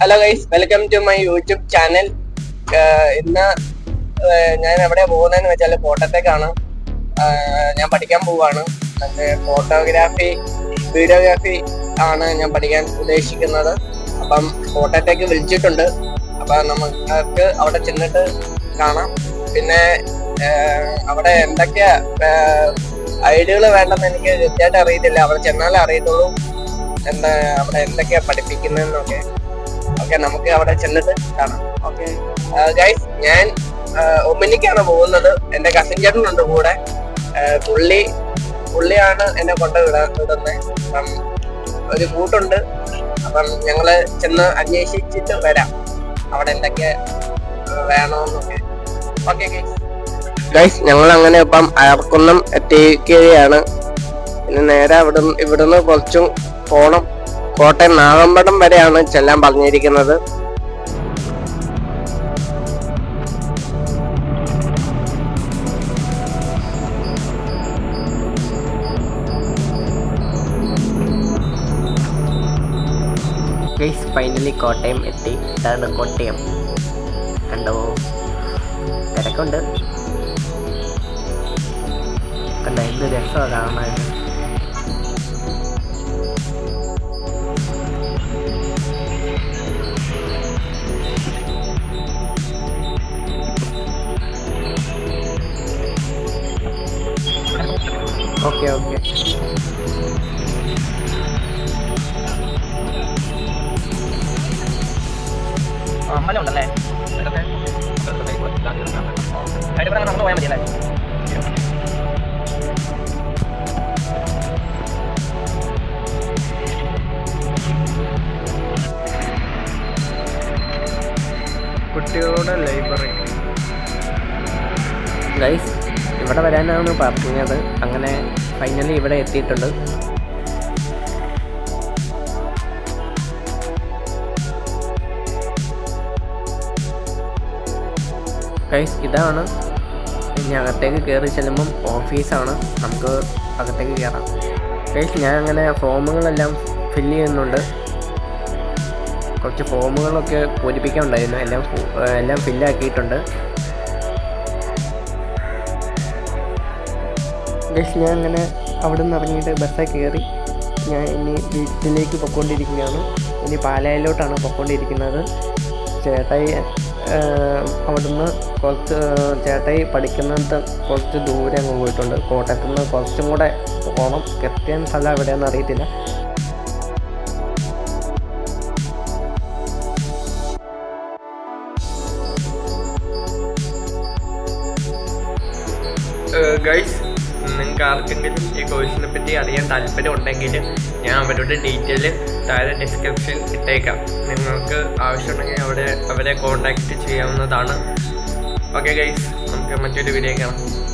Hello guys welcome to my YouTube channel ഇന്ന് ഞാൻ എവിടെ പോകുന്നതെന്ന് വെച്ചാൽ ഫോട്ടോത്തേക്കാണ് ആഹ് ഞാൻ പഠിക്കാൻ പോവാണ്. ഫോട്ടോഗ്രാഫി വീഡിയോഗ്രാഫി ആണ് ഞാൻ പഠിക്കാൻ ഉദ്ദേശിക്കുന്നത്. അപ്പം കോട്ടയത്തേക്ക് വിളിച്ചിട്ടുണ്ട്. അപ്പം നമുക്ക് അവിടെ ചെന്നിട്ട് കാണാം. പിന്നെ അവിടെ എന്തൊക്കെ ഐഡിയകൾ വേണ്ടെന്ന് എനിക്ക് കൃത്യമായിട്ട് അറിയത്തില്ല. അവിടെ ചെന്നാലേ അറിയത്തുള്ളൂ. എന്താ അവിടെ എന്തൊക്കെയാ പഠിപ്പിക്കുന്നതെന്നൊക്കെ. ഓക്കെ നമുക്ക് അവിടെ ചെന്നിട്ട് കാണാം. ഓക്കെ. ഗൈസ് ഞാൻ ഒമിനിക്കാണ് പോകുന്നത്. എന്റെ കസിൻ ചേട്ടനുണ്ട് കൂടെ. പുള്ളി പുള്ളിയാണ് എന്നെ കൊണ്ട് വിടാൻ വിടുന്നത് അപ്പം ഒരു കൂട്ടുണ്ട്. അപ്പം ഞങ്ങൾ ചെന്ന് അന്വേഷിച്ചിട്ട് വരാം. അവിടെ എന്തൊക്കെ വേണമെന്നൊക്കെ. ഓക്കെ ഗൈസ് ഞങ്ങൾ അങ്ങനെ ഇപ്പം അയർക്കുന്നം എത്തിക്കുകയാണ് പിന്നെ നേരെ അവിടെ ഇവിടുന്ന് കുറച്ചും പോണം. കോട്ടയം നാഗമ്പടം വരെയാണ് ചെല്ലാൻ പറഞ്ഞിരിക്കുന്നത്. ഫൈനലി കോട്ടയം എത്തി. ഇതാണ് കോട്ടയം. കണ്ടോ? തിരക്കുണ്ട്. കണ്ട എന്ത് രസമാണ് കാണാൻ. Okay okay. അമ്പലം ഉണ്ടല്ലേ കൂടെ നമ്മൾ പോയാൽ മതിയല്ലേ? കുട്ടികളുടെ ലൈബ്രറി. ഗൈസ് ഇവിടെ വരാനാണ് പറഞ്ഞത്. അങ്ങനെ ഫൈനലി ഇവിടെ എത്തിയിട്ടുണ്ട്. ഗൈസ് ഇതാണ്. ഇനി അകത്തേക്ക് കയറി ചെല്ലുമ്പം ഓഫീസാണ് നമുക്ക് അകത്തേക്ക് കയറാം ഗൈസ് ഞാൻ അങ്ങനെ ഫോമുകളെല്ലാം ഫില്ല് ചെയ്യുന്നുണ്ട്. കുറച്ച് ഫോമുകളൊക്കെ പൂരിപ്പിക്കാൻ ഉണ്ടായിരുന്നു. എല്ലാം എല്ലാം ഫില്ലാക്കിയിട്ടുണ്ട് ഗൈസ് ഞാൻ അങ്ങനെ അവിടെ നിന്ന് ഇറങ്ങിയിട്ട് ബസ്സേ കയറി ഞാൻ ഇനി വീട്ടിലേക്ക് പൊയ്ക്കൊണ്ടിരിക്കുകയാണ്. ഇനി പാലായിലോട്ടാണ് പൊയ്ക്കൊണ്ടിരിക്കുന്നത്. ചേട്ടായി അവിടുന്ന് കുറച്ച് ചേട്ടായി പഠിക്കുന്നിടത്ത് കുറച്ച് ദൂരെ അങ്ങ് പോയിട്ടുണ്ട്. കോട്ടയത്തു നിന്ന് കുറച്ചും കൂടെ പോകണം കൃത്യം സ്ഥലം എവിടെയാണെന്ന് അറിയത്തില്ല. ഗൈസ് നിങ്ങൾക്ക് ആർക്കെങ്കിലും ഈ കോഴ്സിനെ പറ്റി അറിയാൻ താല്പര്യമുണ്ടെങ്കിൽ ഞാൻ അവരുടെ ഡീറ്റെയിൽ താഴെ ഡിസ്ക്രിപ്ഷൻ ഇട്ടേക്കാം. നിങ്ങൾക്ക് ആവശ്യമുണ്ടെങ്കിൽ അവിടെ അവരെ കോൺടാക്റ്റ് ചെയ്യാവുന്നതാണ്. ഓക്കെ ഗൈസ് നമുക്ക് മറ്റൊരു വീഡിയോ കാണാം.